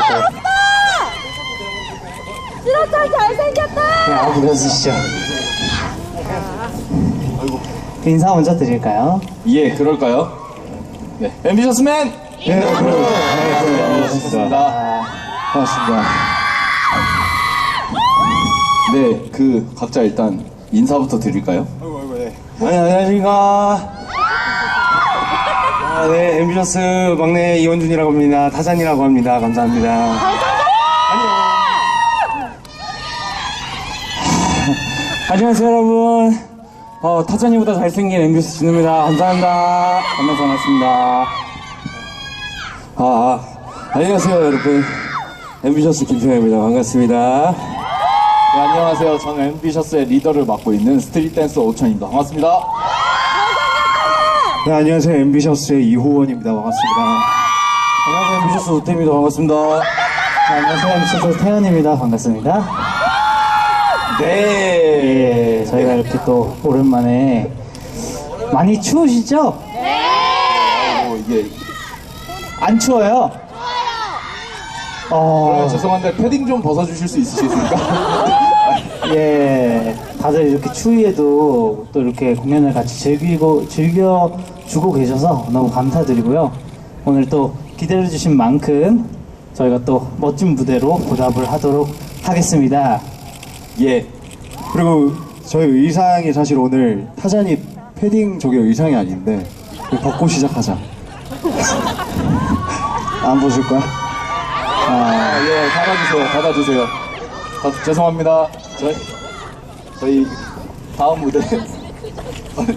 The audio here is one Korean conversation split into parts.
잘생겼다! 진호짱 잘생겼다! 아, 불러주시죠. 인사 먼저 드릴까요? 예, 그럴까요? 네, 앰비셔스맨! 예, 네, 그래요. 네, 반갑습니다. 반갑습니다. 네, 그 각자 일단 인사부터 드릴까요? 아니, 예. 안녕하십니까. 아, 네, 앰뷸런스 막내 이원준이라고 합니다. 타잔이라고 합니다. 감사합니다. 안녕. 안녕하세요, 여러분. 어, 타잔이보다 잘생긴 앰뷸런스 준우입니다. 감사합니다. 만나서 반갑습니다. 아, 아, 안녕하세요, 여러분. 앰뷸런스 김평현입니다. 반갑습니다. 네, 안녕하세요. 저는 앰비셔스의 리더를 맡고 있는 스트릿 댄서 오천입니다. 반갑습니다. 네, 안녕하세요. 앰비셔스의 이호원입니다. 반갑습니다. 안녕하세요. 앰비셔스 우태입니다. 반갑습니다. 네, 안녕하세요. 미스터 태연입니다. 반갑습니다. 네. 예, 저희가 이렇게 또 오랜만에 많이 추우시죠? 어, 이게 안 추워요? 어, 죄송한데 패딩 좀 벗어주실 수 있으시겠습니까? 예, 다들 이렇게 추위에도 또 이렇게 공연을 같이 즐기고, 즐겨 주고 계셔서 너무 감사드리고요. 오늘 또 기다려주신 만큼 저희가 또 멋진 무대로 보답을 하도록 하겠습니다. 예. 그리고 저희 의상이 사실 오늘 타잔이 패딩 저게 의상이 아닌데 이거 벗고 시작하자. 안 보실 거야? 아, 예, 닫아주세요. 닫아주세요. 다, 죄송합니다. 저희, 저희 다음 무대.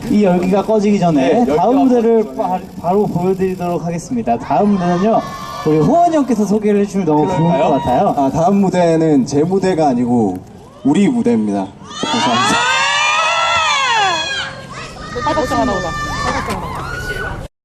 이 열기가 꺼지기 전에 네, 열기가 다음 무대를 꺼지기 전에. 바, 로 보여드리도록 하겠습니다. 다음 무대는요, 우리 호원이 형께서 소개를 해주시면 너무 좋을 것 그럴까요? 같아요. 아 다음 무대는 제 무대가 아니고 우리 무대입니다. 감사합니다. 팔복숭아 나오다.